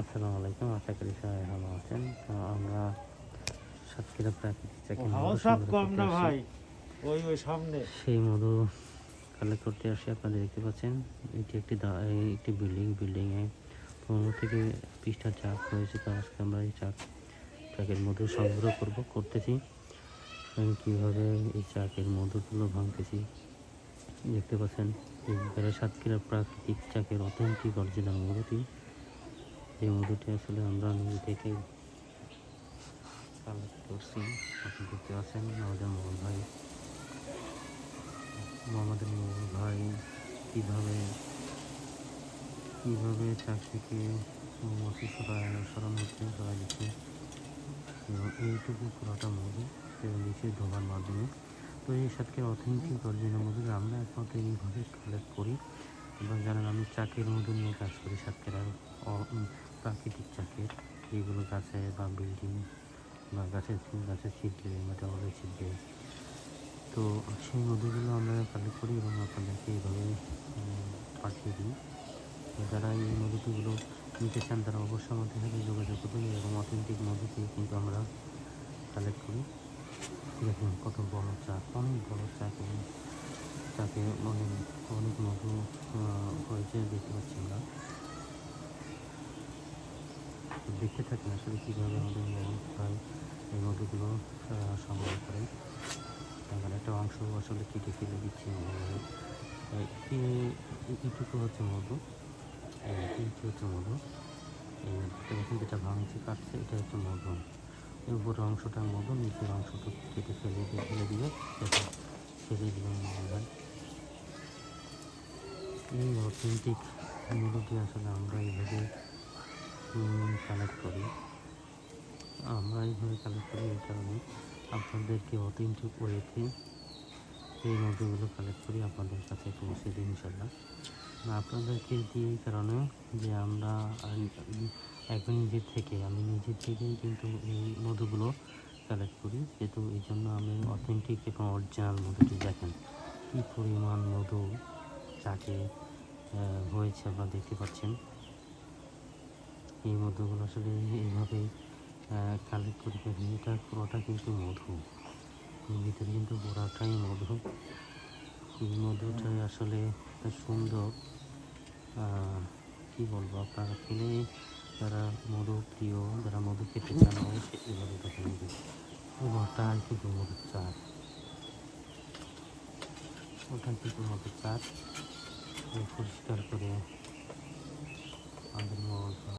আসসালামু আলাইকুম আশা করি সবাই ভালো আছেন। তো আমরা সাতক্ষীরা প্রাকৃতিক ওই ওই সামনে। সেই মধু কালেক্ট করতে আসি আপনারা দেখতে পাচ্ছেন। এটি একটি একটি বিল্ডিং বিল্ডিংয়ে পনেরো থেকে বিশটা চাক রয়েছে। তো আজকে আমরা এই চাক চাকের মধু সংগ্রহ করব করতেছি। এবং কীভাবে এই চাকের মধুগুলো ভাঙতেছি দেখতে পাচ্ছেন। সাতক্ষীরা প্রাকৃতিক চাকের অথেন্টিক অরিজিনাল মধুটি এই মধুটি আসলে আমরা নিজে থেকে কালেক্ট করছি। আপনি দেখতে পাচ্ছেন আমাদের মোহন ভাই। মোহাম্মদের মোহন ভাই কীভাবে কীভাবে চাকরিকে মধু সরাই সরানো হচ্ছে সরাই দিচ্ছে, এবং এইটুকু পুরোটা মধু এবং দিচ্ছে ধোবার মাধ্যমে। তো এই সাথে অথেন্টিক অরিজিনাল মধু আমরা একমাত্র এইভাবে কালেক্ট করি। এবং জানেন আমি চাকের মধু নিয়ে কাজ করি, সাতক্ষীরার প্রাকৃতিক চাকের। যেগুলো গাছে বা বিল্ডিং বা গাছের গাছের ছিটকে বা দেওয়ালে ছিটকে তো সেই মধুগুলো আমরা কালেক্ট করি এবং আপনাদেরকে এইভাবে পাঠিয়ে দিই। যারা এই মধুটিগুলো নিতে চান, তারা অবশ্যই আমাদের সাথে যোগাযোগ করবেন এরকম অথেন্টিক মধুটি কিন্তু আমরা কালেক্ট করি। দেখুন কত বড় চাক, অনেক বড় চাক এবং চাকে অনেক অনেক মধু হয়েছে, দেখতে পাচ্ছি আমরা। দেখতে থাকেন আসলে কীভাবে আমাদের মোহন হয় এই মধুগুলো সংগ্রহ করেন। এখানে একটা অংশ আসলে কেটে ফেলে দিচ্ছি এইটুকু হচ্ছে মধু। এই এইটুকু হচ্ছে মধু। পাচ্ছেন যেটা ভাঙছে কাটছে, এটা হচ্ছে মধু। এই উপরের অংশটা মধু, নিচের অংশটা কেটে ফেলে ফেলে দিয়ে, সেটা দিলাম ভাই এই অথেন্টিক মধুটি আসলে আমরা এইভাবে কালেক্ট করি। আমরা এইভাবে কালেক্ট করি এই কারণে আপনাদেরকে অথেন্টিক ওয়েতে এই মধুগুলো কালেক্ট করি আপনাদের কাছে পৌঁছে দিই ইনশাল্লাহ আপনাদেরকে দিই এই কারণে যে আমরা একজন নিজের থেকে, আমি নিজের থেকেই কিন্তু এই মধুগুলো কালেক্ট করি। যেহেতু এই জন্য আমি অথেন্টিক এবং অরিজিনাল মধুটি দেখেন। কী পরিমাণ মধু। চাকে হয়েছে, আপনারা দেখতে পাচ্ছেন। এই মধুগুলো আসলে এইভাবে কালেক্ট করে ফেলি। এটা পুরোটা কিন্তু মধু। ভিতরে কিন্তু পুরাটাই মধু। এই মধুটাই আসলে সুন্দর। কি বলব, আপনারা খেলে যারা মধু প্রিয়, যারা মধু খেতে চান, অবশ্যই এভাবে যে পুরোটাই কিন্তু মধুর চার। ওটা কিন্তু মধুর চার। পরিষ্কার করে আমাদের মধু